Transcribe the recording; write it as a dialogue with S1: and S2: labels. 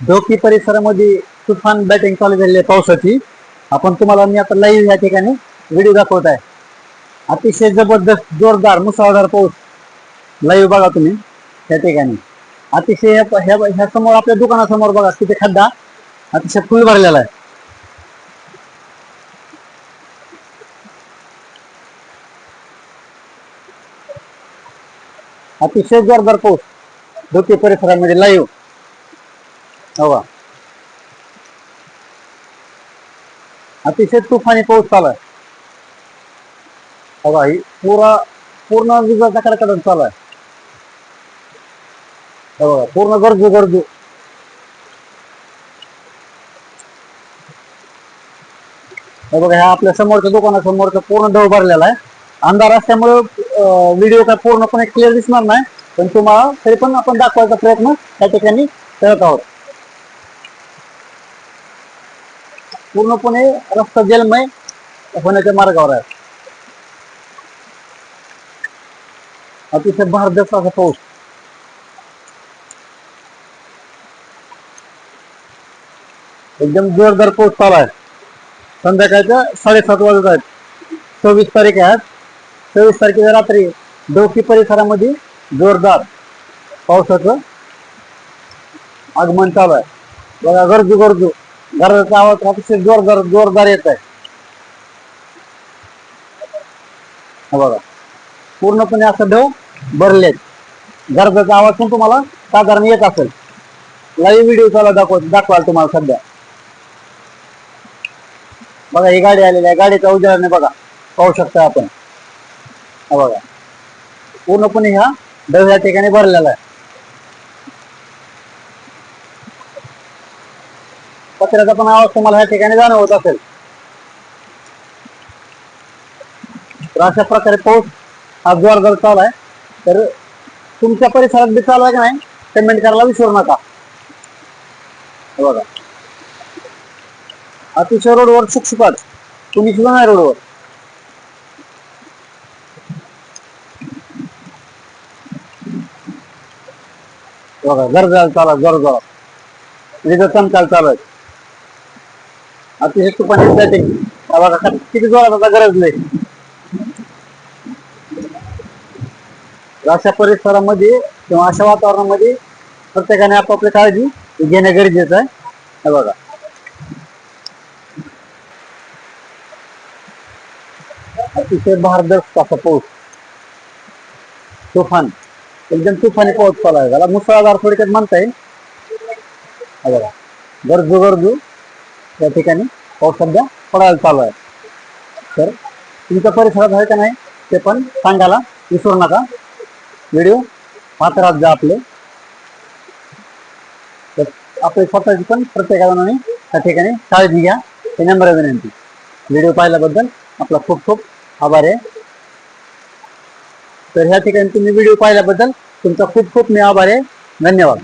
S1: डोकी परिसरामध्ये तुफान बॅटिंग चालू झालेली आहे पावसाची. आपण तुम्हाला मी आता लाईव्ह या ठिकाणी व्हिडिओ दाखवत आहे. अतिशय जबरदस्त जोरदार मुसळधार पाऊस लाईव्ह बघा तुम्ही त्या ठिकाणी. अतिशय ह्या- ह्या समोर आपल्या दुकानासमोर बघा तिथे खड्डा अतिशय फुल भरलेला आहे. अतिशय जोरदार पाऊस धोके परिसरामध्ये लाईव्ह हो हवा अतिशय तुफानी पाऊस चालू आहे. हो हवा ही पुरा पूर्ण विजाचा कडकडण चालू आहे. हो बघा पूर्ण गरजू गरजू. हे बघा ह्या आपल्या समोरच्या दुकानासमोरचा पूर्ण ढव भरलेला आहे. अंधार असल्यामुळे व्हिडिओ काय पूर्णपणे क्लिअर दिसणार नाही. पण तुम्हाला तरी पण आपण दाखवायचा प्रयत्न त्या ठिकाणी करत आहोत. पूर्णपणे रस्ता जलमय होण्याच्या मार्गावर आहे. अतिशय भारदस्त असा पाऊस. एकदम जोरदार पाऊस चालू आहे. संध्याकाळच्या साडेसात वाजत आहेत. सव्वीस तारीख आहे चोवीस सव्वीस तारखेच्या रात्री डोकी परिसरामध्ये जोरदार पावसाचं आगमन चालू आहे. बघा गरजू गरजू घराचा आवाज अतिशय जोरदार जोरदार येत आहे. हा बघा. पूर्णपणे असं ढव भरलेत गरजाचा आवाज पण तुम्हाला साधारण येत असेल. लाईव्ह व्हिडिओ चालू दाखव दाखवाल तुम्हाला सध्या. बघा ही गाडी आलेली आहे. गाडीच्या उजेडाने बघा. पाहू शकता आपण. हा बघा. पूर्णपणे ह्या ढव या ठिकाणी भरलेला आहे. कचऱ्याचा पण आवाज तुम्हाला ह्या ठिकाणी जाणवत असेल. तर अशा प्रकारे पाऊस हा जोरदार चालू आहे. तर तुमच्या परिसरात बी चालू आहे का नाही? कमेंट करायला विसरू नका. बघा. अतिशय रोडवर शुकशुकाट. तुम्ही सुद्धा नाही रोडवर. बघा जर चाला आहे, जोर जोरात विजा चमकायला चालू आहे. अतिशय तुपाने बघा किती जोरात गरज नाही. अशा परिसरामध्ये किंवा अशा वातावरणामध्ये प्रत्येकाने आपापली काळजी घेणं गरजेचं आहे. हे बघा. अतिशय भारदस्त असा पाऊस. तुफान. एकदम तुफानी पाऊस चालू आहे. त्याला मुसळधार थोडक्यात म्हणता येईल. बघा. गरजू गरजू या ठिकाणी पाऊस सध्या पडायला चालू आहे. तर तुमच्या परिसरात आहे का नाही ते पण सांगायला विसरू नका. व्हिडिओ पात्रात जा आपले तर आपली स्वतःची पण प्रत्येकाने त्या ठिकाणी काळजी घ्या हे नम्र विनंती. व्हिडिओ पाहिल्याबद्दल आपला खूप खूप आभार आहे. तर ह्या ठिकाणी तुम्ही व्हिडिओ पाहिल्याबद्दल तुमचा खूप खूप मी आभार आहे. धन्यवाद.